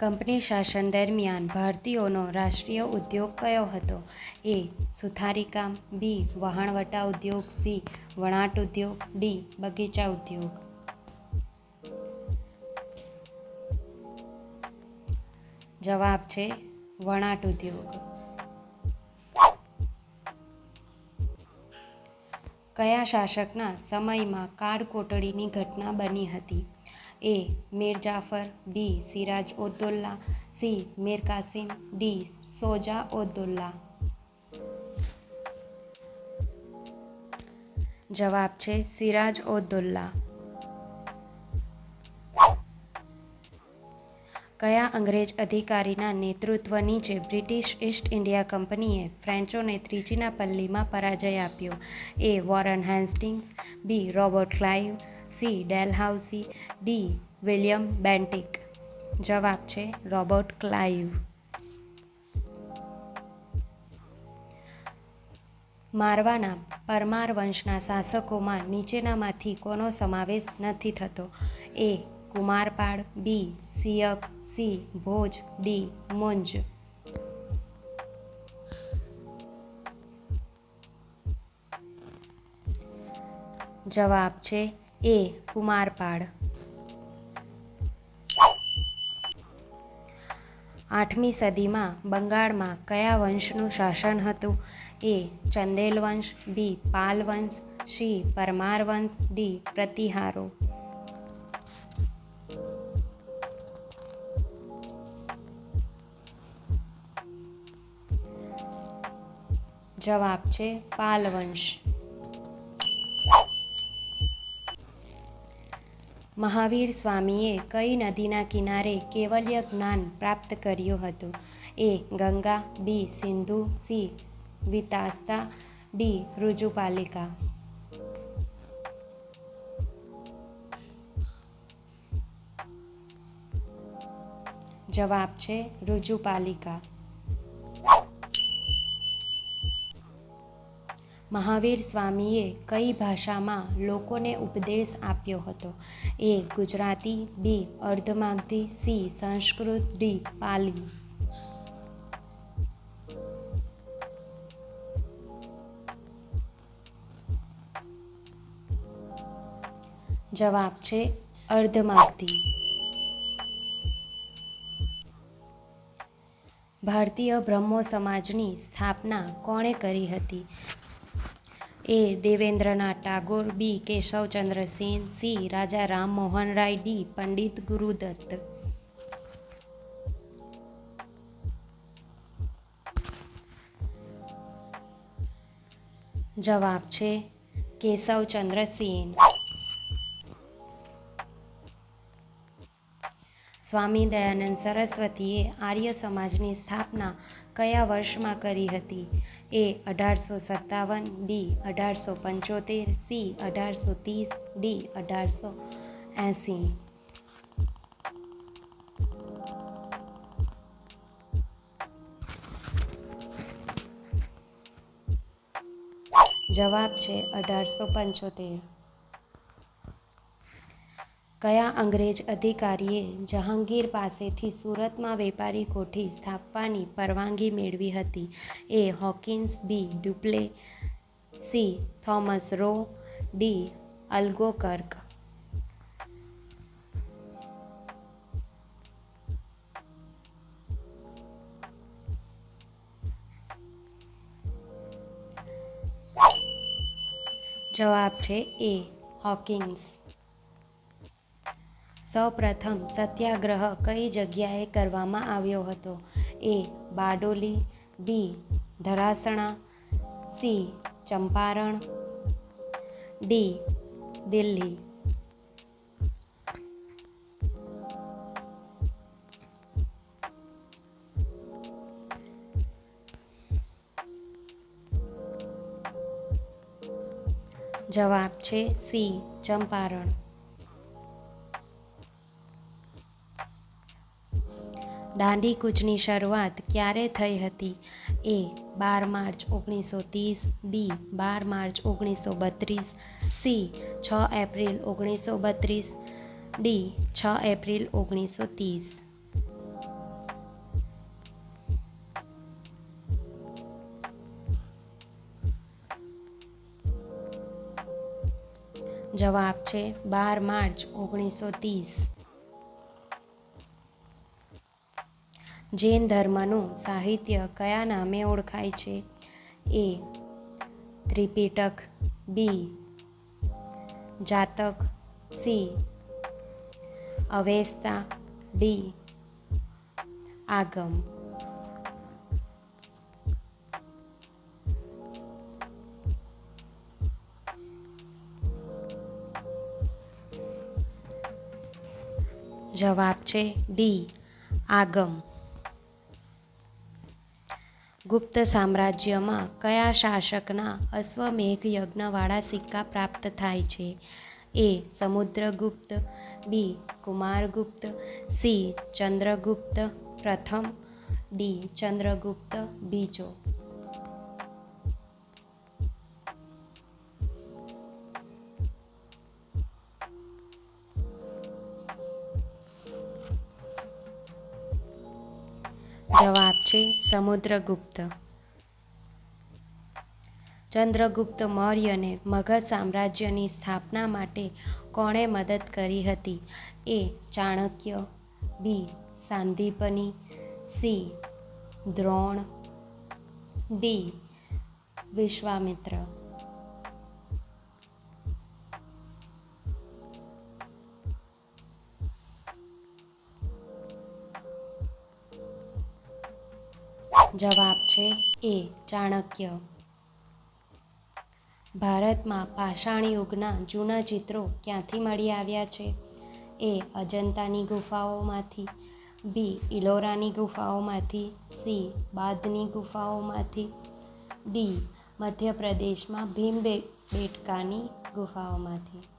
Company શાસન દરમિયાન ભારતીયોનો રાષ્ટ્રીય ઉદ્યોગ કયો હતો? એ, સુથારીકામ, બી, વહાણવટા ઉદ્યોગ, સી, વણાટ ઉદ્યોગ, ડી, બગીચા ઉદ્યોગ. જવાબ છે વણાટ ઉદ્યોગ. કયા શાસકના સમયમાં કાળ કોટડીની ઘટના બની હતી? A. Mir Jafar, B. Siraj Uddaula C. Mir Qasim, D. Shuja Uddaula જવાબ છે સિરાજ ઉદ્દૌલા કયા અંગ્રેજ અધિકારીના નેતૃત્વ નીચે બ્રિટિશ ઈસ્ટ ઇન્ડિયા કંપનીએ ફ્રેન્ચોને ત્રિચિનાપલ્લીમાં પરાજય આપ્યો. A Warren Hastings, B Robert Clive, C Dalhousie, D William Bentinck. જવાબ છે રોબર્ટ ક્લાઇવ. મારવાના પરમાર વંશના શાસકોમાં નીચેનામાંથી કોનો સમાવેશ નથી થતો? A Kumarpal, B Siyak C Bhoj, D, Munj. જવાબ છે એ, કુમારપાળ. આઠમી સદીમાં બંગાળમાં કયા વંશનું શાસન હતું? એ, ચંદેલ વંશ, બી, પાલ વંશ, સી, પરમાર વંશ, ડી, પ્રતિહારો. જવાબ છે પાલવંશ. મહાવીર સ્વામીએ કઈ નદીના કિનારે કેવલ્ય જ્ઞાન પ્રાપ્ત કર્યું હતું? A Ganga, B Sindhu, C Vitasta, D Rujupalika. જવાબ છે રુજુપાલિકા. મહાવીર સ્વામીએ કઈ ભાષામાં લોકોને ઉપદેશ આપ્યો હતો? A Gujarati, B Ardhamagadhi, C Sanskrit, D Pali જવાબ છે અર્ધમાગધી. ભારતીય બ્રહ્મો સમાજની સ્થાપના કોણે કરી હતી? A Devendranath Tagore, B Keshavchandra Sen, C Raja Ram Mohan Roy, D Pandit Gurudutt. જવાબ છે કેશવચંદ્ર સેન. સ્વામી દયાનંદ સરસ્વતીએ આર્ય સમાજની સ્થાપના કયા વર્ષમાં કરી હતી? એ અઢારસો સત્તાવન, બી અઢારસો પંચોતેર, સી અઢારસો ત્રીસ, ડી અઢારસો એંસી. જવાબ છે અઢારસો પંચોતેર. કયા અંગ્રેજ અધિકારીએ જહાંગીર પાસેથી સુરતમાં વેપારી કોઠી સ્થાપવાની પરવાનગી મેળવી હતી? A. Hawkins, B. Dupleix, C. Thomas Roe, D. Albuquerque. જવાબ છે એ. હોકિન્સ. સૌપ્રથમ સત્યાગ્રહ કઈ જગ્યાએ કરવામાં આવ્યો હતો? A Bardoli, B Dharasana, C Champaran, D Delhi. જવાબ છે સી ચંપારણ. દાંડી કૂચની શરૂઆત ક્યારે થઈ હતી? એ, બાર માર્ચ ઓગણીસો ત્રીસ. બી, બાર માર્ચ ઓગણીસો બત્રીસ. સી, છ એપ્રિલ ઓગણીસો બત્રીસ. ડી, છ એપ્રિલ ઓગણીસો ત્રીસ. જવાબ છે બાર માર્ચ ઓગણીસો ત્રીસ. જૈન ધર્મનું સાહિત્ય કયા નામે ઓળખાય છે? A, Tripitaka, B, Jataka, C, Avesta, D, Agama. જવાબ છે ડી, આગમ. ગુપ્ત સામ્રાજ્યમાં કયા શાસકના અશ્વમેઘ યજ્ઞવાળા સિક્કા પ્રાપ્ત થાય છે? A Samudragupta, B Kumaragupta, C Chandragupta પ્રથમ, ડી ચંદ્રગુપ્ત બીજો. છે સમુદ્રગુપ્ત. ચંદ્રગુપ્ત મૌર્યને મગધ સામ્રાજ્યની સ્થાપના માટે કોણે મદદ કરી હતી? A Chanakya, B Sandipani, C Drona, D Vishwamitra. જવાબ છે એ, ચાણક્ય. ભારતમાં પાષાણ યુગના જૂના ચિત્રો ક્યાંથી મળી આવ્યા છે? એ, અજંતાની ગુફાઓમાંથી, બી, ઇલોરાની ગુફાઓમાંથી, સી, બાદની ગુફાઓમાંથી, ડી, મધ્યપ્રદેશમાં ભીમ બેટકાની ગુફાઓમાંથી.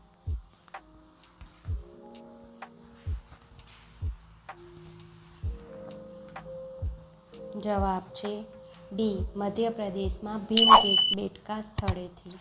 જવાબ છે. ડી મધ્યપ્રદેશમાં ભીમ બેટકા સ્થળેથી.